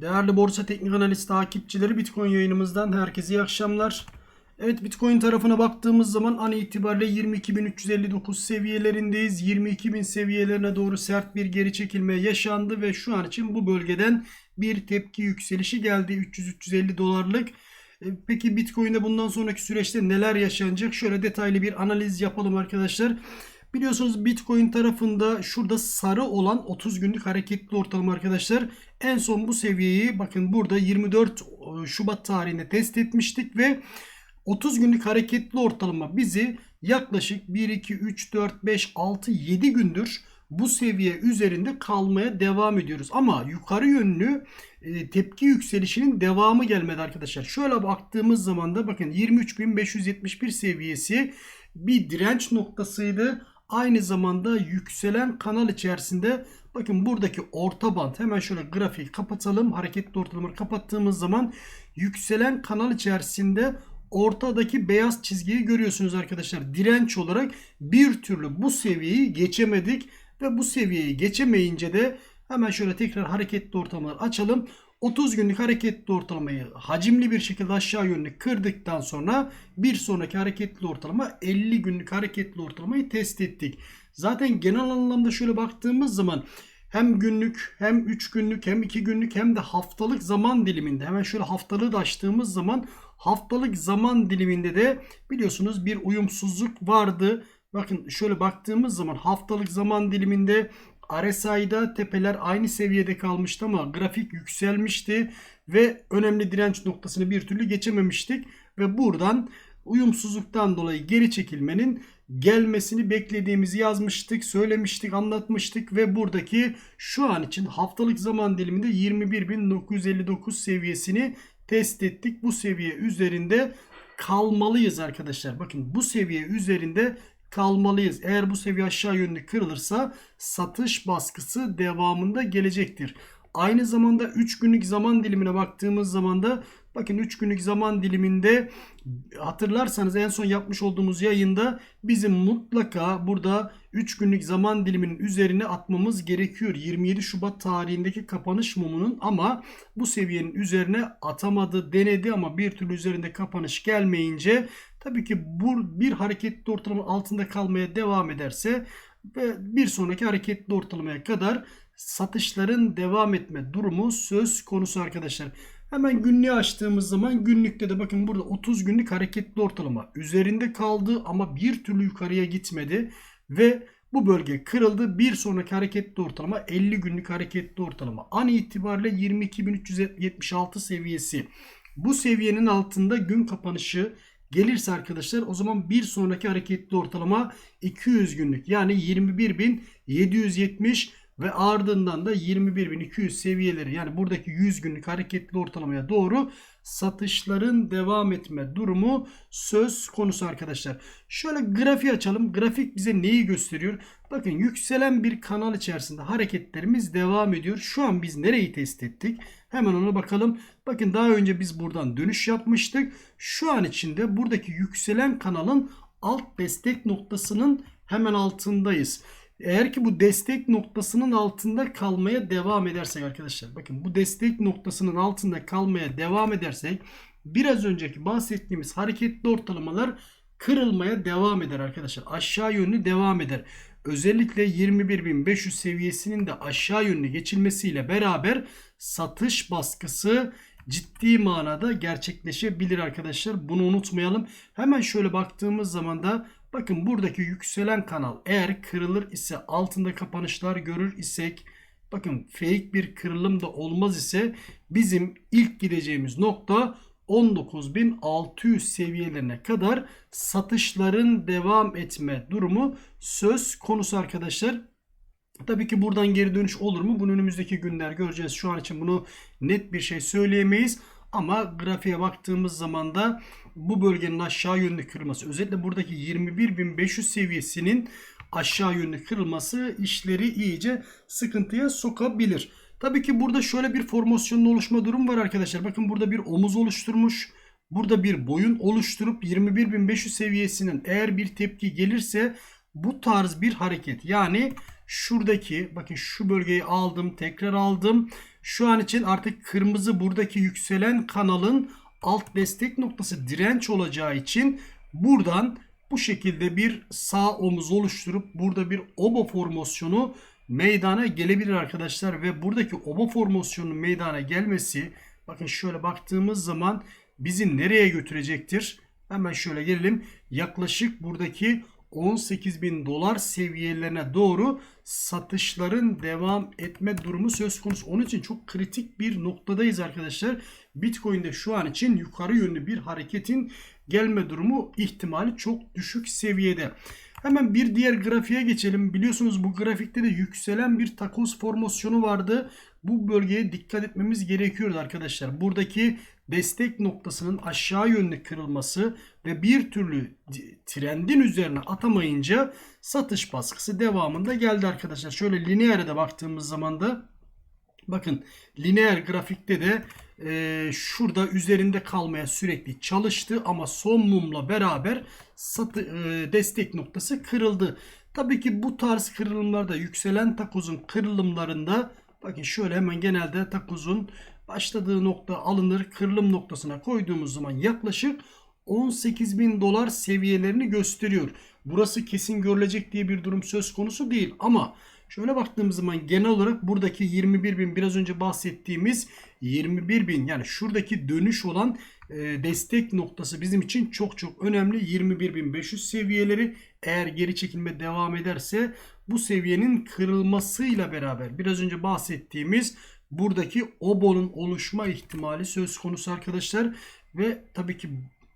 Değerli Borsa Teknik Analiz takipçileri Bitcoin yayınımızdan herkese iyi akşamlar. Evet Bitcoin tarafına baktığımız zaman an itibariyle 22.359 seviyelerindeyiz. 22.000 seviyelerine doğru sert bir geri çekilme yaşandı ve şu an için bu bölgeden bir tepki yükselişi geldi 300-350 dolarlık. E, Peki Bitcoin'de bundan sonraki süreçte neler yaşanacak? Şöyle detaylı bir analiz yapalım arkadaşlar. Biliyorsunuz Bitcoin tarafında şurada sarı olan 30 günlük hareketli ortalama arkadaşlar. En son bu seviyeyi bakın burada 24 Şubat tarihinde test etmiştik ve 30 günlük hareketli ortalama bizi yaklaşık 1, 2, 3, 4, 5, 6, 7 gündür bu seviye üzerinde kalmaya devam ediyoruz. Ama yukarı yönlü e, tepki yükselişinin devamı gelmedi arkadaşlar. Şöyle baktığımız zaman da bakın 23.571 seviyesi bir direnç noktasıydı. Aynı zamanda yükselen kanal içerisinde bakın buradaki orta band hemen şöyle grafiği kapatalım. Hareketli ortalamayı kapattığımız zaman yükselen kanal içerisinde ortadaki beyaz çizgiyi görüyorsunuz arkadaşlar. Direnç olarak bir türlü bu seviyeyi geçemedik ve bu seviyeyi geçemeyince de hemen şöyle tekrar hareketli ortalamaları açalım. 30 günlük hareketli ortalamayı hacimli bir şekilde aşağı yönlü kırdıktan sonra bir sonraki hareketli ortalama 50 günlük hareketli ortalamayı test ettik. Zaten genel anlamda şöyle baktığımız zaman hem günlük hem 3 günlük hem 2 günlük hem de haftalık zaman diliminde hemen şöyle haftalığı da açtığımız zaman haftalık zaman diliminde de biliyorsunuz bir uyumsuzluk vardı. Bakın şöyle baktığımız zaman haftalık zaman diliminde RSI'da tepeler aynı seviyede kalmıştı ama grafik yükselmişti ve önemli direnç noktasını bir türlü geçememiştik ve buradan uyumsuzluktan dolayı geri çekilmenin gelmesini beklediğimizi yazmıştık, söylemiştik, anlatmıştık ve buradaki şu an için haftalık zaman diliminde 21.959 seviyesini test ettik. Bu seviye üzerinde kalmalıyız arkadaşlar. Bakın bu seviye üzerinde kalmalıyız. Eğer bu seviye aşağı yönlü kırılırsa satış baskısı devamında gelecektir. Aynı zamanda 3 günlük zaman dilimine baktığımız zaman da bakın 3 günlük zaman diliminde hatırlarsanız en son yapmış olduğumuz yayında bizim mutlaka burada 3 günlük zaman diliminin üzerine atmamız gerekiyor. 27 Şubat tarihindeki kapanış mumunun ama bu seviyenin üzerine atamadı denedi ama bir türlü üzerinde kapanış gelmeyince tabii ki bu bir hareketli ortalama altında kalmaya devam ederse ve bir sonraki hareketli ortalamaya kadar satışların devam etme durumu söz konusu arkadaşlar. Hemen günlüğü açtığımız zaman günlükte de bakın burada 30 günlük hareketli ortalama üzerinde kaldı ama bir türlü yukarıya gitmedi ve bu bölge kırıldı. Bir sonraki hareketli ortalama 50 günlük hareketli ortalama. An itibariyle 22.376 seviyesi. Bu seviyenin altında gün kapanışı gelirse arkadaşlar o zaman bir sonraki hareketli ortalama 200 günlük yani 21.770 ve ardından da 21.200 seviyeleri yani buradaki 100 günlük hareketli ortalamaya doğru satışların devam etme durumu söz konusu arkadaşlar. Şöyle grafiği açalım. Grafik bize neyi gösteriyor? Bakın yükselen bir kanal içerisinde hareketlerimiz devam ediyor. Şu an biz nereyi test ettik? Hemen ona bakalım. Bakın daha önce biz buradan dönüş yapmıştık. Şu an içinde buradaki yükselen kanalın alt destek noktasının hemen altındayız. Eğer ki bu destek noktasının altında kalmaya devam edersek arkadaşlar bakın bu destek noktasının altında kalmaya devam edersek biraz önceki bahsettiğimiz hareketli ortalamalar kırılmaya devam eder arkadaşlar. Aşağı yönlü devam eder. Özellikle 21.500 seviyesinin de aşağı yönlü geçilmesiyle beraber satış baskısı ciddi manada gerçekleşebilir arkadaşlar. Bunu unutmayalım. Hemen şöyle baktığımız zaman da bakın buradaki yükselen kanal eğer kırılır ise altında kapanışlar görür isek bakın fake bir kırılım da olmaz ise bizim ilk gideceğimiz nokta 19.600 seviyelerine kadar satışların devam etme durumu söz konusu arkadaşlar. Tabii ki buradan geri dönüş olur mu? Bunu önümüzdeki günler göreceğiz. Şu an için bunu net bir şey söyleyemeyiz. Ama grafiğe baktığımız zaman da bu bölgenin aşağı yönlü kırılması özellikle buradaki 21.500 seviyesinin aşağı yönlü kırılması işleri iyice sıkıntıya sokabilir. Tabii ki burada şöyle bir formasyonun oluşma durum var arkadaşlar. Bakın burada bir omuz oluşturmuş. Burada bir boyun oluşturup 21.500 seviyesinin eğer bir tepki gelirse bu tarz bir hareket yani şuradaki bakın şu bölgeyi aldım tekrar aldım. Şu an için artık kırmızı buradaki yükselen kanalın alt destek noktası direnç olacağı için buradan bu şekilde bir sağ omuz oluşturup burada bir oba formasyonu meydana gelebilir arkadaşlar ve buradaki oba formasyonunun meydana gelmesi bakın şöyle baktığımız zaman bizi nereye götürecektir? Hemen şöyle gelelim. Yaklaşık buradaki 18 bin dolar seviyelerine doğru satışların devam etme durumu söz konusu. Onun için çok kritik bir noktadayız arkadaşlar. Bitcoin'de şu an için yukarı yönlü bir hareketin gelme durumu ihtimali çok düşük seviyede. Hemen bir diğer grafiğe geçelim. Biliyorsunuz bu grafikte de yükselen bir takoz formasyonu vardı. Bu bölgeye dikkat etmemiz gerekiyordu arkadaşlar. Buradaki destek noktasının aşağı yönlü kırılması ve bir türlü trendin üzerine atamayınca satış baskısı devamında geldi arkadaşlar. Şöyle lineere de baktığımız zaman da bakın lineer grafikte de e, şurada üzerinde kalmaya sürekli çalıştı ama son mumla beraber satı, e, destek noktası kırıldı. Tabii ki bu tarz kırılımlarda yükselen takozun kırılımlarında bakın şöyle hemen genelde takozun başladığı nokta alınır kırılım noktasına koyduğumuz zaman yaklaşık 18 bin dolar seviyelerini gösteriyor. Burası kesin görülecek diye bir durum söz konusu değil ama şöyle baktığımız zaman genel olarak buradaki 21 bin biraz önce bahsettiğimiz 21 bin yani şuradaki dönüş olan e, destek noktası bizim için çok çok önemli. 21.500 seviyeleri eğer geri çekilme devam ederse bu seviyenin kırılmasıyla beraber biraz önce bahsettiğimiz buradaki obonun oluşma ihtimali söz konusu arkadaşlar. Ve tabii ki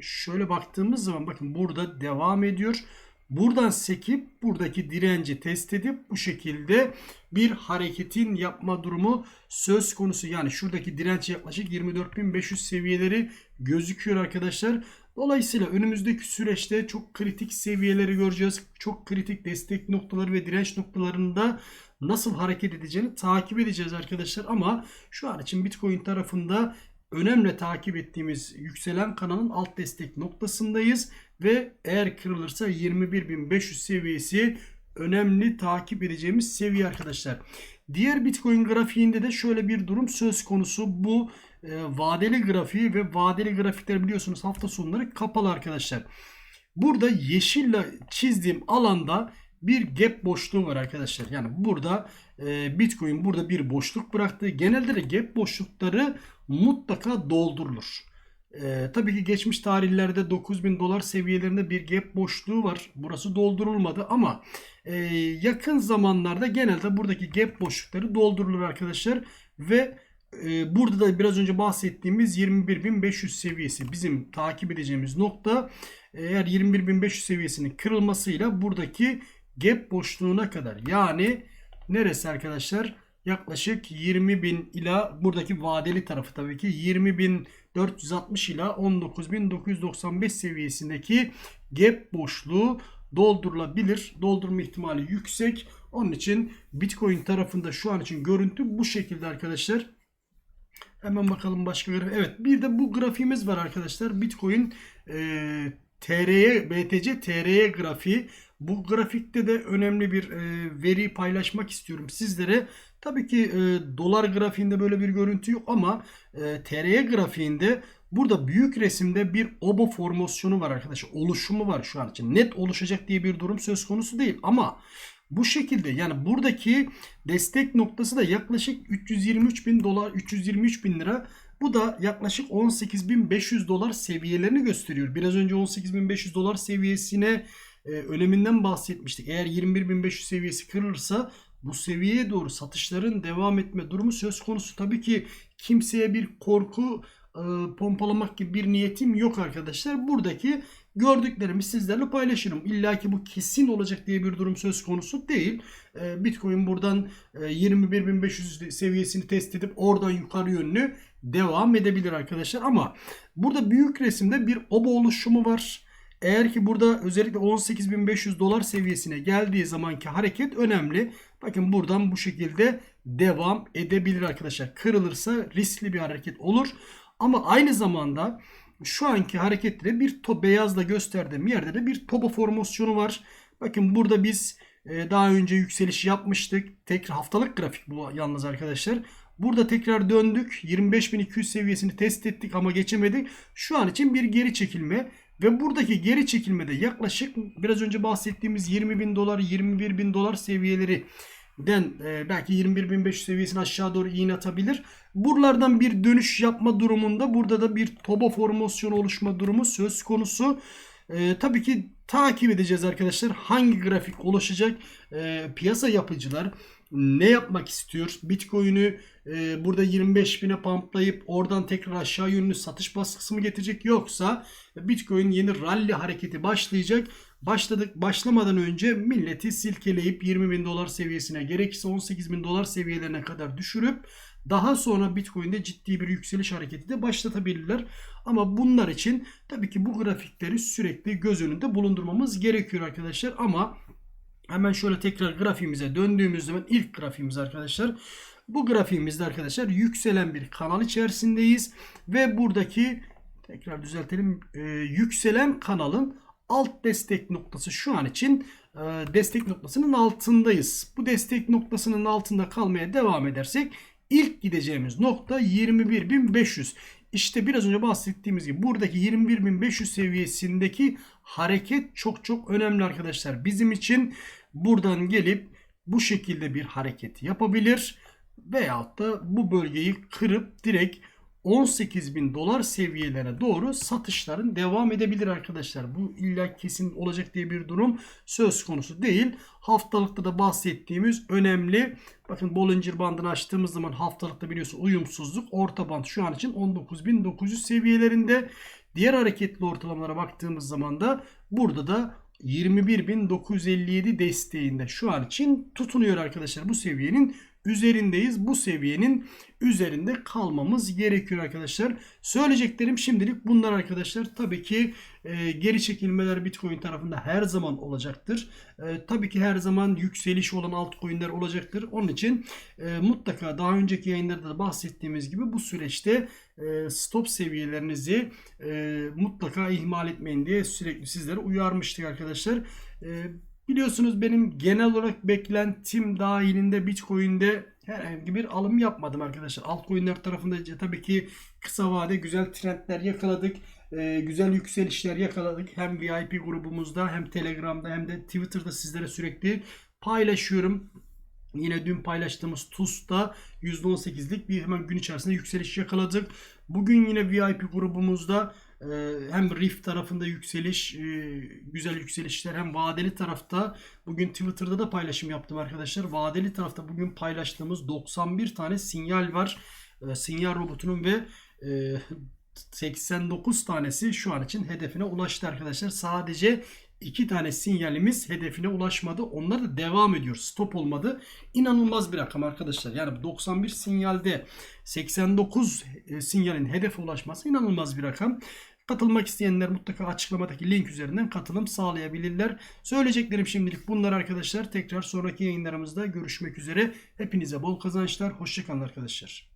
şöyle baktığımız zaman bakın burada devam ediyor. Buradan sekip buradaki direnci test edip bu şekilde bir hareketin yapma durumu söz konusu. Yani şuradaki direnç yaklaşık 24.500 seviyeleri gözüküyor arkadaşlar. Dolayısıyla önümüzdeki süreçte çok kritik seviyeleri göreceğiz. Çok kritik destek noktaları ve direnç noktalarında nasıl hareket edeceğini takip edeceğiz arkadaşlar. Ama şu an için Bitcoin tarafında önemli takip ettiğimiz yükselen kanalın alt destek noktasındayız. Ve eğer kırılırsa 21.500 seviyesi önemli takip edeceğimiz seviye arkadaşlar. Diğer Bitcoin grafiğinde de şöyle bir durum söz konusu. Bu vadeli grafiği ve vadeli grafikler biliyorsunuz hafta sonları kapalı arkadaşlar. Burada yeşille çizdiğim alanda bir gap boşluğu var arkadaşlar. Yani burada e, Bitcoin burada bir boşluk bıraktı. Genelde de gap boşlukları mutlaka doldurulur. E, tabii ki geçmiş tarihlerde 9000 dolar seviyelerinde bir gap boşluğu var. Burası doldurulmadı ama e, yakın zamanlarda genelde buradaki gap boşlukları doldurulur arkadaşlar. Ve e, burada da biraz önce bahsettiğimiz 21.500 seviyesi bizim takip edeceğimiz nokta. Eğer 21.500 seviyesinin kırılmasıyla buradaki gap boşluğuna kadar yani neresi arkadaşlar? Yaklaşık 20.000 ila buradaki vadeli tarafı tabii ki 20.460 ila 19.995 seviyesindeki gap boşluğu doldurulabilir. Doldurma ihtimali yüksek. Onun için Bitcoin tarafında şu an için görüntü bu şekilde arkadaşlar. Hemen bakalım başka grafik. Evet bir de bu grafiğimiz var arkadaşlar. Bitcoin e, TR'ye BTC TR'ye grafiği. Bu grafikte de önemli bir e, veri paylaşmak istiyorum sizlere. Tabii ki e, dolar grafiğinde böyle bir görüntü yok ama e, TRY grafiğinde burada büyük resimde bir obo formasyonu var arkadaşlar. Oluşumu var şu an için. Net oluşacak diye bir durum söz konusu değil ama bu şekilde yani buradaki destek noktası da yaklaşık 323 bin dolar 323 bin lira bu da yaklaşık 18.500 dolar seviyelerini gösteriyor. Biraz önce 18.500 dolar seviyesine e, öneminden bahsetmiştik. Eğer 21.500 seviyesi kırılırsa bu seviyeye doğru satışların devam etme durumu söz konusu. Tabii ki kimseye bir korku e, pompalamak gibi bir niyetim yok arkadaşlar. Buradaki gördüklerimi sizlerle paylaşırım. İlla ki bu kesin olacak diye bir durum söz konusu değil. E, Bitcoin buradan e, 21.500 seviyesini test edip oradan yukarı yönlü devam edebilir arkadaşlar. Ama burada büyük resimde bir oba oluşumu var. Eğer ki burada özellikle 18.500 dolar seviyesine geldiği zamanki hareket önemli. Bakın buradan bu şekilde devam edebilir arkadaşlar. Kırılırsa riskli bir hareket olur. Ama aynı zamanda şu anki harekette bir to beyazla gösterdiğim yerde de bir toba formasyonu var. Bakın burada biz Ee, daha önce yükseliş yapmıştık. Tekrar haftalık grafik bu yalnız arkadaşlar. Burada tekrar döndük. 25.200 seviyesini test ettik ama geçemedik. Şu an için bir geri çekilme ve buradaki geri çekilmede yaklaşık biraz önce bahsettiğimiz 20.000 dolar 21.000 dolar seviyeleri den e, belki 21.500 seviyesini aşağı doğru iğne atabilir. Buralardan bir dönüş yapma durumunda burada da bir toba formasyonu oluşma durumu söz konusu. E, tabii ki takip edeceğiz arkadaşlar. Hangi grafik oluşacak? E, piyasa yapıcılar ne yapmak istiyor? Bitcoin'i e, burada 25 bine pamplayıp oradan tekrar aşağı yönlü satış baskısı mı getirecek? Yoksa Bitcoin yeni rally hareketi başlayacak. Başladık başlamadan önce milleti silkeleyip 20 bin dolar seviyesine gerekirse 18 bin dolar seviyelerine kadar düşürüp daha sonra Bitcoin'de ciddi bir yükseliş hareketi de başlatabilirler. Ama bunlar için tabii ki bu grafikleri sürekli göz önünde bulundurmamız gerekiyor arkadaşlar. Ama hemen şöyle tekrar grafiğimize döndüğümüz zaman ilk grafiğimiz arkadaşlar. Bu grafiğimizde arkadaşlar yükselen bir kanal içerisindeyiz. Ve buradaki tekrar düzeltelim e, yükselen kanalın alt destek noktası şu an için e, destek noktasının altındayız. Bu destek noktasının altında kalmaya devam edersek ilk gideceğimiz nokta 21.500. İşte biraz önce bahsettiğimiz gibi buradaki 21.500 seviyesindeki hareket çok çok önemli arkadaşlar. Bizim için buradan gelip bu şekilde bir hareket yapabilir veyahut da bu bölgeyi kırıp direkt 18 bin dolar seviyelerine doğru satışların devam edebilir arkadaşlar. Bu illa kesin olacak diye bir durum söz konusu değil. Haftalıkta da bahsettiğimiz önemli. Bakın Bollinger bandını açtığımız zaman haftalıkta biliyorsun uyumsuzluk. Orta band şu an için 19.900 seviyelerinde. Diğer hareketli ortalamalara baktığımız zaman da burada da 21.957 desteğinde şu an için tutunuyor arkadaşlar. Bu seviyenin üzerindeyiz. Bu seviyenin üzerinde kalmamız gerekiyor arkadaşlar. Söyleyeceklerim şimdilik bunlar arkadaşlar. Tabii ki e, geri çekilmeler Bitcoin tarafında her zaman olacaktır. E, tabii ki her zaman yükseliş olan altcoin'ler olacaktır. Onun için e, mutlaka daha önceki yayınlarda da bahsettiğimiz gibi bu süreçte e, stop seviyelerinizi e, mutlaka ihmal etmeyin diye sürekli sizlere uyarmıştık arkadaşlar. E, Biliyorsunuz benim genel olarak beklentim dahilinde Bitcoin'de herhangi bir alım yapmadım arkadaşlar. Altcoin'ler tarafında tabii ki kısa vade güzel trendler yakaladık. Ee, güzel yükselişler yakaladık. Hem VIP grubumuzda hem Telegram'da hem de Twitter'da sizlere sürekli paylaşıyorum. Yine dün paylaştığımız TUS'ta %18'lik bir hemen gün içerisinde yükseliş yakaladık. Bugün yine VIP grubumuzda hem Rift tarafında yükseliş, e, güzel yükselişler hem vadeli tarafta bugün Twitter'da da paylaşım yaptım arkadaşlar. Vadeli tarafta bugün paylaştığımız 91 tane sinyal var. Ee, sinyal robotunun ve 89 e, tanesi şu an için hedefine ulaştı arkadaşlar. Sadece iki tane sinyalimiz hedefine ulaşmadı. Onlar da devam ediyor. Stop olmadı. İnanılmaz bir rakam arkadaşlar. Yani 91 sinyalde 89 e, sinyalin hedefe ulaşması inanılmaz bir rakam. Katılmak isteyenler mutlaka açıklamadaki link üzerinden katılım sağlayabilirler. Söyleyeceklerim şimdilik bunlar arkadaşlar. Tekrar sonraki yayınlarımızda görüşmek üzere. Hepinize bol kazançlar. Hoşçakalın arkadaşlar.